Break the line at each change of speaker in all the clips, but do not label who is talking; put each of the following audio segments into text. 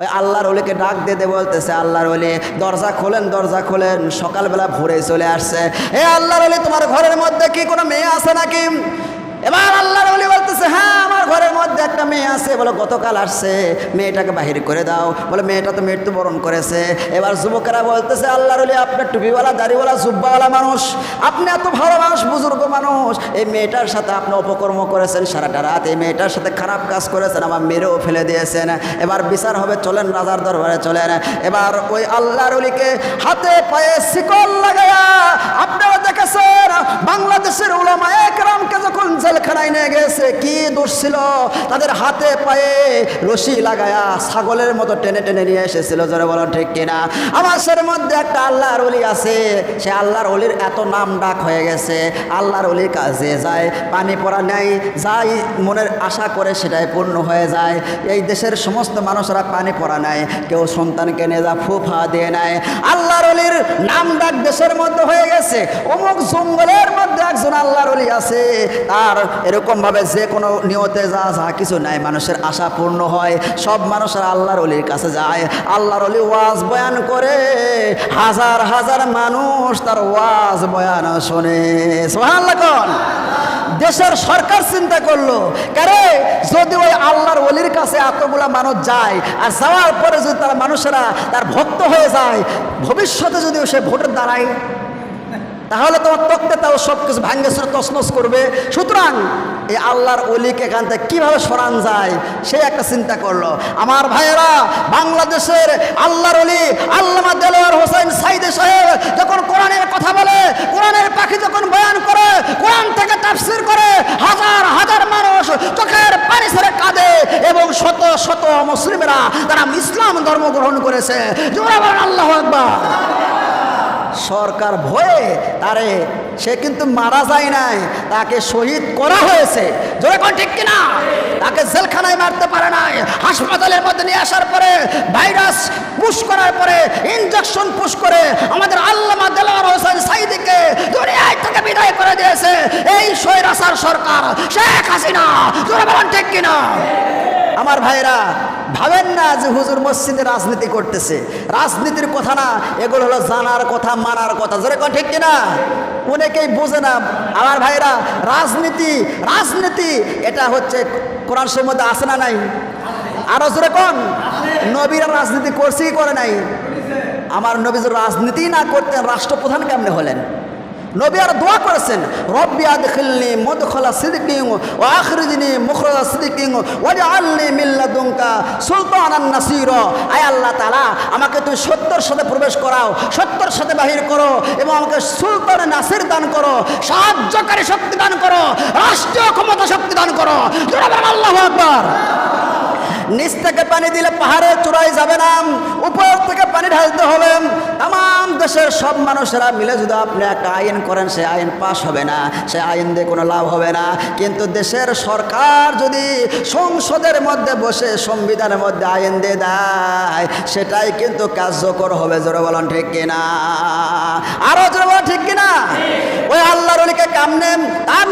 ওই আল্লাহর অলিকে ডাক দিয়ে দে বলতেছে, আল্লাহর অলি দরজা খোলেন দরজা খোলেন। সকালবেলা ভোরে চলে আসছে। এ আল্লাহর অলি তোমার ঘরের মধ্যে কি কোনো মেয়ে আছে নাকি? এবার আল্লাহর অলি বলতেছে হ্যাঁ আমার ঘরের মধ্যে একটা মেয়ে আছে। বলে, গতকাল আসছে, মেয়েটাকে বাহির করে দাও। বলে, মেয়েটা তো মৃত্যুবরণ করেছে। এবার যুবকেরা বলতেছে, আল্লাহর অলি আপনার টুপিওয়ালা, দাড়িওয়ালা, জুব্বাওয়ালা মানুষ, আপনি এত ভালো মানুষ, বুজুর্গ মানুষ। এই মেয়েটার সাথে আপনি অপকর্ম করেছেন সারাটা রাত, এই মেয়েটার সাথে খারাপ কাজ করেছেন, আমার মেরেও ফেলে দিয়েছেন। এবার বিচার হবে, চলেন রাজার দরবারে চলেন। এবার ওই আল্লাহর অলিকে হাতে পায়ে শিকল লাগায়া, আপনারা দেখেছেন, বাংলাদেশের উলামা একরামকে যখন জেলখানায় নিয়ে গেছে, কি দোষ ছিল? তাদের হাতে পায়ে রশি লাগায়া ছাগলের মতো টেনে টেনে নিয়ে এসেছিল, জোরে বলো ঠিক কিনা? আমার সের মধ্যে একটা আল্লাহর অলি আছে, সে আল্লাহর অলির এত নাম ডাক হয়ে গেছে, আল্লাহর অলির কাছে যায়, পানি পড়া নেয় যাই মনের আশা করে সেটাই পূর্ণ হয়ে যায়। এই দেশের সমস্ত মানুষরা পানি পড়া নেয় কেউ সন্তানকে নিয়ে যা ফুফা দিয়ে নেয়। আল্লাহর অলির নাম ডাক দেশের মধ্যে হয়ে গেছে, অমুক জঙ্গলের মধ্যে একজন আল্লাহর অলি আছে, তার এরকমভাবে যে কোনো নিয়তে যা যা কিছু নাই, মানুষের আশা পূর্ণ হয়, সব মানুষেরা আল্লাহর অলির কাছে যায়। আল্লাহর অলি ওয়াজ বয়ান করে, হাজার হাজার মানুষ তার ওয়াজ বয়ান শোনে। সোহান দেশের সরকার চিন্তা করল, কারে, যদি ওই আল্লাহর অলির কাছে এতগুলা মানুষ যায়, আর যাওয়ার পরে যদি তার মানুষেরা তার ভক্ত হয়ে যায়, ভবিষ্যতে যদি সে ভোটের দাঁড়ায় তাহলে তোমার তক্তে তাও সব কিছু ভাঙ্গে সুরে তসনস করবে। সুতরাং এই আল্লাহর অলিকে এখান থেকে কীভাবে সরান যায়, সে একটা চিন্তা করল। আমার ভাইয়েরা, বাংলাদেশের আল্লাহর অলি আল্লামা দেলোয়ার হোসেন সাইদে সাহেব যখন কোরআনের কথা বলে, কোরআনের পাখি যখন বয়ান করে, কোরআন থেকে তাফসির করে, হাজার হাজার মানুষ চোখের পানি ছেড়ে কাঁদে এবং শত শত মুসলিমেরা তারা ইসলাম ধর্ম গ্রহণ করেছে। জোরা বলেন আল্লাহ আকবার। সরকার ভয়ে তারে, সে কিন্তু মারা যায় নাই, তাকে শহীদ করা হয়েছে। জোরে কোন ঠিক কিনা? তাকে জেলখানায় মারতে পারে নাই, হাসপাতালের মধ্যে নিয়ে আসার পরে, ভাইরাস পুশ করার পরে ইনজেকশন পুশ করে আমাদের আল্লামা দেলাওয়ার হোসেন সাইদিকে দুনিয়ায় থেকে বিদায় করে দিয়েছে। এই সৈরাসার সরকার, শেখ হাসিনা, জোরে বলেন ঠিক কিনা? আমার ভাইরা ভাবেন না যে হুজুর মসজিদে রাজনীতি করতেছে। রাজনীতির কথা না, এগুলো হলো জানার কথা, মানার কথা। জোরে কথা ঠিক কিনা? অনেকেই বোঝে না। আমার ভাইরা রাজনীতি রাজনীতি, এটা হচ্ছে কোরআন মধ্যে আসে না নাই? আরও জোরে কোন। নবীরা রাজনীতি করছে কি করে নাই? আমার নবীজুর রাজনীতি না করতেন, রাষ্ট্রপ্রধান কেমনে হলেন? নবী আর দোয়া করেছেন, রব্বি আদখিলনি মুদখলা সিদ্দিকিন ওয়া আখরিজনি মুখরাজা সিদ্দিকিন ওয়াজআলনি মিন লাদুনকা সুলতানান নাসীরা। আয় আল্লাহ তাআলা, আমাকে তুই সত্যর সাথে প্রবেশ করাও, সত্যর সাথে বাহির করো এবং আমাকে সুলতান নাসির দান করো, সাহায্যকারী শক্তি দান করো, রাষ্ট্রীয় ক্ষমতা শক্তি দান করো। আল্লাহু আকবার! নিচ থেকে পানি দিলে পাহাড়ে চূড়ায় যাবে না, উপর থেকে পানি ঢালতে হবে তাম দেশের সব মানুষেরা মিলে যদি আপনি একটা আইন করেন, সে আইন পাশ হবে না, সে আইন দিয়ে কোনো লাভ হবে না। কিন্তু দেশের সরকার যদি সংসদের মধ্যে বসে, সংবিধানের মধ্যে আইন দিয়ে দেয়, সেটাই কিন্তু কার্যকর হবে, জোরে বলেন ঠিক কিনা? আরও জোরে বলেন ঠিক কিনা? ওই আল্লাহর অলিকে কামনে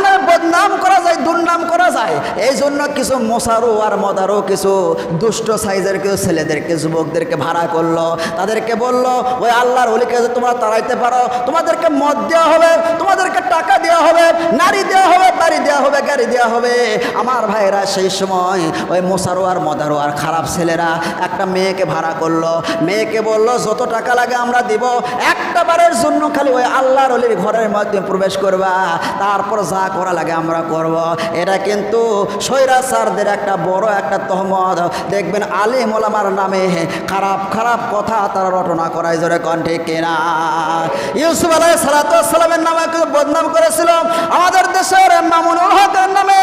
নামে বদনাম করা যায়, দুর্নাম করা যায়। এই জন্য কিছু মশারু আর মদারও কিছু দুষ্ট সাইজের, কিছু ছেলেদেরকে যুবকদেরকে ভাড়া করল। তাদেরকে বলল, ওই আল্লাহর অলিকে যে তোমরা তাড়াইতে পারো, তোমাদেরকে মদ দেওয়া হবে, তোমাদেরকে টাকা দেওয়া হবে, নারী দেওয়া হবে বাড়ি দেওয়া হবে, গাড়ি দেওয়া হবে। আমার ভাইয়েরা, সেই সময় ওই মশারো আর মদারো আর খারাপ ছেলেরা একটা মেয়েকে ভাড়া করল। মেয়েকে বলল, যত টাকা লাগে আমরা দিব, একটা বারের জন্য খালি ওই আল্লাহর অলির ঘরের মধ্যে প্রবেশ করবা। তারপর যা করা লাগে আমরা করব। এটা কিন্তু স্বৈরাচারদের একটা বড় একটা তহমত। দেখবেন আলিম ওলামার নামে খারাপ খারাপ কথা তারা রটনা করায়, জোরে কণ্ঠে কেনা? ইউসুফ আলাই সালাতামের নামে বদনাম করেছিল। আমাদের দেশের মামুনুল হকের নামে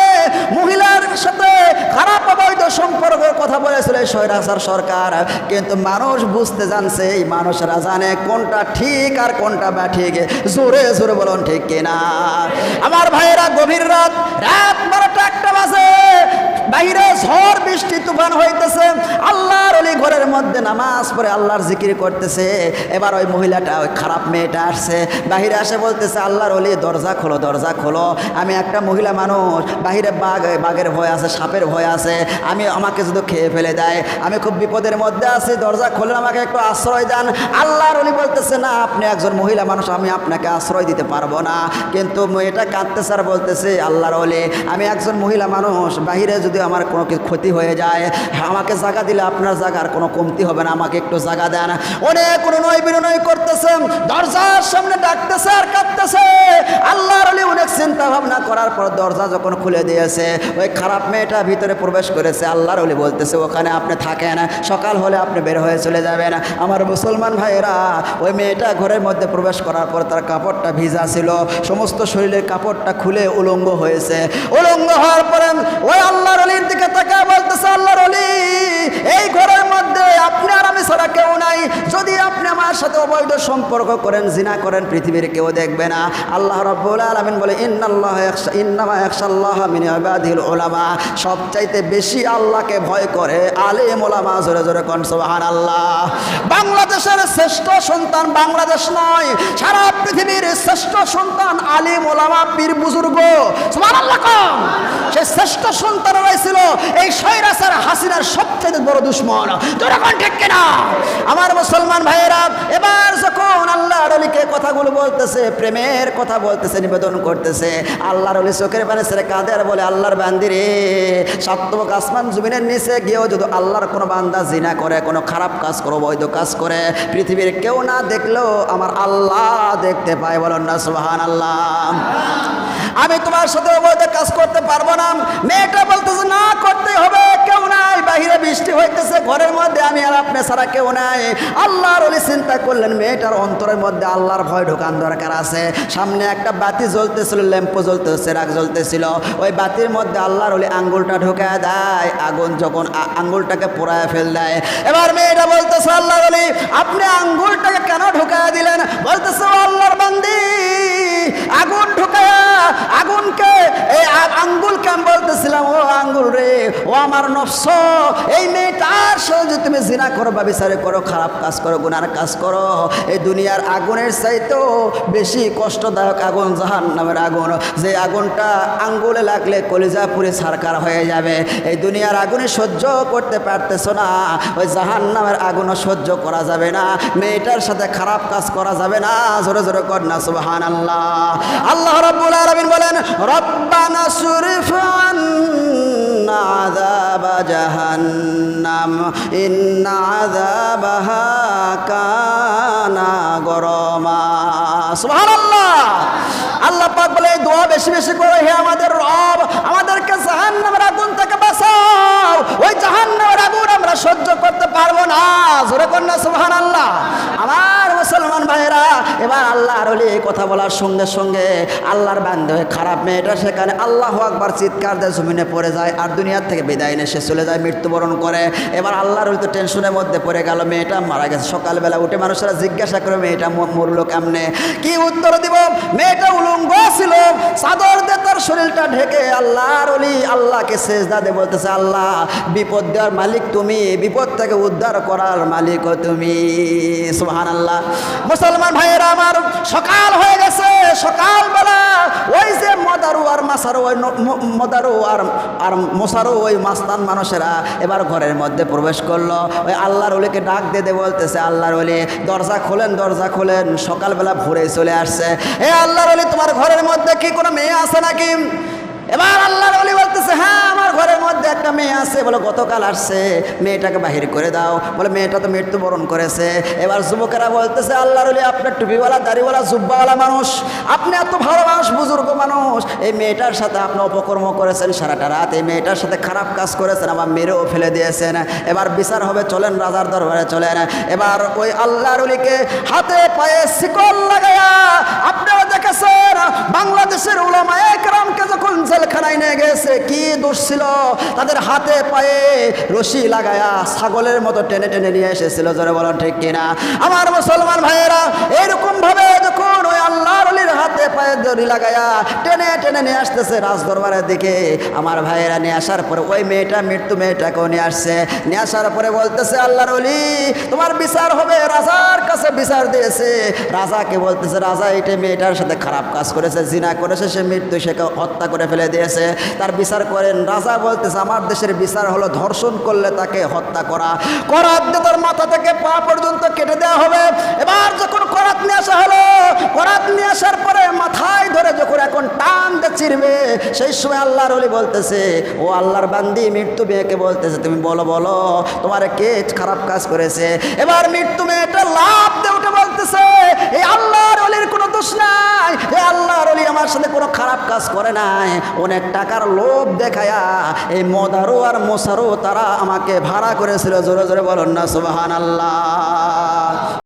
মহিলার সাথে খারাপ অবৈধ সম্পর্কের কথা বলেছিল স্বৈরাচার সরকার। কিন্তু মানুষ বুঝতে জানছে, এই মানুষরা জানে কোনটা ঠিক আর কোনটা বা ঠিক জোরে জোরে বলুন ঠিক কিনা? আমার ভাইয়েরা গভীর রাত রাত বারোটা একটা বাইরে ঝড়, বৃষ্টি, তুফান হইতেছে। আল্লাহর অলি ঘরের মধ্যে নামাজ পড়ে আল্লাহর জিকির করতেছে। এবার ওই মহিলাটা, ওই খারাপ মেয়েটা আসছে। বাহিরে আসে বলতেছে, আল্লাহর ওলি দরজা খোলো দরজা খোলো। আমি একটা মহিলা মানুষ। বাহিরে বাঘ, বাঘের ভয় আছে, সাপের ভয় আছে। আমি আমাকে যদি খেয়ে ফেলে দেয়। আমি খুব বিপদের মধ্যে আছি। দরজা খোলেন, আমাকে একটু আশ্রয় দেন। আল্লাহর ওলি বলতেছে, না, আপনি একজন মহিলা মানুষ, আমি আপনাকে আশ্রয় দিতে পারব না। কিন্তু মেয়েটা কাঁদতেছে আর বলতেছে, আল্লাহর ওলি আমি একজন মহিলা মানুষ। বাহিরে যদি আমার কোনো ক্ষতি হয়ে যায়। আমাকে জায়গা দিলে আপনার জায়গার কোনো কমতি হবে না, আমাকে একটু জায়গা দেন। অনেক নয় বিনয় করতেছে দরজার সামনে ডাকতেছে আর কাঁদতেছে। আল্লাহর আলী অনেক চিন্তা ভাবনা করার পর দরজা যখন খুলে দিয়েছে, ওই খারাপ মেয়েটা ভিতরে প্রবেশ করেছে। আল্লাহর আলী বলতেছে, ওখানে আপনি থাকেন, সকাল হলে আপনি বের হয়ে চলে যাবেন। আমার মুসলমান ভাইয়েরা, ওই মেয়েটা ঘরের মধ্যে প্রবেশ করার পর তার কাপড়টা ভিজা ছিল। সমস্ত শরীরের কাপড়টা খুলে উলঙ্গ হয়েছে। উলঙ্গ হওয়ার পরে ওই আল্লাহর অলির দিকে তাকা বলতেছে আল্লাহর এই ঘরের মধ্যে আপনি আর আমি ছাড়া কেউ নাই। যদি আপনি আমার সাথে অবৈধ সম্পর্ক করেন, জিনা করেন, পৃথিবীর কেউ দেখবে না। আল্লাহ রব্বুল আলমিন বলে ওলামা সবচাইতে বেশি আল্লাহকে ভয় করে আলিম ওলামা জোরে জোরে আল্লাহ বাংলাদেশের শ্রেষ্ঠ সন্তান বাংলাদেশ নয়। সারা পৃথিবীর শ্রেষ্ঠ সন্তান আলিম ওলামা পীর বুজুর্গ। সে শ্রেষ্ঠ এই সৈরাসার হাসিনার সবচেয়ে বড় দুশ্মন। তোরা কিনা? আমার মুসলমান ভাইয়েরা, এবার যখন আল্লাহ রলিকে কথাগুলো বলতেছে, প্রেমের কথা বলতেছে, নিবেদন করতেছে, আল্লাহর অলি চোখের পানে ছেড়ে কাঁদে আর বলে, আল্লাহর বান্দিরে সাত্তবক আসমান জমিনের নিচে গিয়েও যদি আল্লাহর কোনো বান্দা জিনা করে, কোনো খারাপ কাজ করে বৈধ কাজ করে, পৃথিবীর কেউ না দেখলেও আমার আল্লাহ দেখতে পায়। বলেন না সুবাহান আল্লাহ আমি তোমার সাথে অবৈধ কাজ করতে পারব না। মেয়েটা বলতেছে, না করতে হবে। কেউ নাই। বাহিরে বৃষ্টি হইতেছে। ঘরের মধ্যে আমি আর আপনি ছাড়া কেউ নাই। আল্লাহর অলি চিন্তা করলেন, মেয়েটার অন্তরের মধ্যে আল্লাহর ভয় ঢোকান দরকার আছে। সামনে একটা বাতি জ্বলতেছিল ল্যাম্পো জ্বলতেছে, রাগ জ্বলতেছিল। ওই বাতির মধ্যে আল্লাহর অলি আঙ্গুলটা ঢোকায় দেয়। আগুন যখন আঙ্গুলটাকে পোড়ায় ফেল দেয়। এবার মেয়েটা বলতেছে, আল্লাহর অলি, আপনি আঙ্গুলটাকে কেন ঢোকায় দিলেন? বলতেছে আল্লাহর বান্দি। আগুন ঢুকায়া, আগুনকে, এই আঙ্গুলকে আমি বলতেছিলাম, ও আঙ্গুল রে, ও আমার নফস, এই মেয়েটার যদি তুমি জিনা করো বা বিচারে করো, খারাপ কাজ করো, গুনার কাজ করো, এই দুনিয়ার আগুনের চাইতেও বেশি কষ্টদায়ক আগুন জাহান নামের আগুন, যে আগুনটা আঙ্গুলে লাগলে কলিজা পুরে সারকার হয়ে যাবে। এই দুনিয়ার আগুনে সহ্য করতে পারতেছো না, ওই জাহান নামের আগুনও সহ্য করা যাবে না, মেয়েটার সাথে খারাপ কাজ করা যাবে না, জোরে জোরে কর না সুবহান আল্লাহ আল্লাহ রব্বুল আলামিন বলেন, রব্বানা সুরিফ আন্না আযাব জাহান্নাম, ইন্না আযাবাহা কানা গরমা। সুবহানাল্লাহ। আল্লাহ পাক বলে দোয়া বেশি বেশি করে হে আমাদের রব। কথা বলার সঙ্গে সঙ্গে আল্লাহর বান্ধব খারাপ মেয়েটা সেখানে আল্লাহ আকবার চিৎকার দিয়ে জমিনে পড়ে যায় আর দুনিয়ার থেকে বিদায় নিয়ে সে চলে যায়, মৃত্যুবরণ করে। এবার আল্লাহর ওলি তো টেনশনের মধ্যে পড়ে গেল, মেয়েটা মারা গেছে। সকালবেলা উঠে মানুষেরা জিজ্ঞাসা করে, মেয়েটা মরলো কেমনে? কি উত্তর দিব? মেয়েটা উলঙ্গ ছিল, চাদর দিয়ে তার শরীরটা ঢেকে আল্লাহর অলি, আল্লাহকে শেষদা দিয়ে বলতেছে, আল্লাহ, বিপদ দেওয়ার মালিক তুমি, বিপদ থেকে উদ্ধার করার মালিকও তুমি। সুহান আল্লাহ মুসলমান ভাইয়েরা আমার, সকাল হয়ে গেছে। সকালবেলা ওই যে মদারু আর মাসারো, ওই মদারু আর আর মশারু ওই মাস্তান মানুষেরা এবার ঘরের মধ্যে প্রবেশ করল। ওই আল্লাহর অলিকে ডাক দিয়ে বলতেছে, আল্লাহর অলি দরজা খোলেন দরজা খোলেন। সকালবেলা ভোরে চলে আসছে। এ আল্লাহর অলি তোমার ঘরের মধ্যে কি কোনো মেয়ে আছে নাকি? এবার আল্লাহর মেয়ে আছে, বলে গতকাল আসছে, মেয়েটাকে বাহির করে দাও। বলে, মেয়েটা তো মৃত্যুবরণ করেছে। এবার যুবকেরা বলতেছে, আল্লাহর অলি আপনার টুপিওয়ালা, দাড়িওয়ালা, জুব্বাওয়ালা মানুষ। আপনি এত ভালো মানুষ, বুজুর্গ মানুষ। এই মেয়েটার সাথে আপনি অপকর্ম করেছেন সারাটা রাত। এই মেয়েটার সাথে খারাপ কাজ করেছেন আবার মেরেও ফেলে দিয়েছেন। এবার বিচার হবে, চলেন রাজার দরবারে চলেন। এবার ওই আল্লাহর অলিকে হাতে পায়ে শিকল লাগায়া আপনারা দেখেছেন, বাংলাদেশের উলামা একরামকে যখন জেলে জেলখানায় নিয়ে গেছে, কি দোষ ছিল? তাদের হাতে পায়ে রশি লাগায়া ছাগলের মতো টেনে টেনে নিয়ে এসেছিল। জোরে বলেন ঠিক কিনা? আমার মুসলমান ভাইয়েরা এরকম ভাবে যখন ওই আল্লাহর অলির হাতে পায়ে দড়ি লাগায়া টেনে টেনে নিয়ে আসতেছে রাজদরবারের দিকে। আমার ভাইয়েরা নিয়ে আসার পরে ওই মেয়েটা, মৃত্যু মেয়েটাকেও নিয়ে আসছে। নিয়ে আসার পরে বলতেছে, আল্লাহর অলি তোমার বিচার হবে, রাজার কাছে বিচার দিয়েছে। রাজাকে বলতেছে, রাজা এটা মেয়েটার সাথে খারাপ কাজ করেছে, জিনা করেছে, সে মৃত্যু সে হত্যা করে ফেলে দিয়েছে। তার বিচার করেন। রাজা বলতেছে, আমার দেশের বিচার হলো ধর্ষণ করলে তাকে হত্যা করা। করাত দিয়ে তার মাথা থেকে পা পর্যন্ত কেটে দেওয়া হবে। এবার যখন করাত নিয়ে আসা হলো, করাত নিয়ে আসার পরে মাথায় ধরে যখন এখন টান দিয়ে চিরবে, সেই সময় আল্লাহর অলি বলতেছে, ও আল্লাহর বান্দি, মৃত্যু মেয়েকে বলতেছে, তুমি বলো বলো, তোমার কে খারাপ কাজ করেছে? এবার মৃত্যু মেয়েটা লাভ দিয়ে উঠে বলতেছে এই আল্লাহর অলির কোনো দোষ নাই এই আল্লাহর অলি আমার সাথে কোনো খারাপ কাজ করে নাই, অনেক টাকার লোভ দেখায়া এই মদারো আর মোসারু তারা আমাকে ভাড়া করেছিল। জোরে জোরে বলুন না সুবাহান আল্লাহ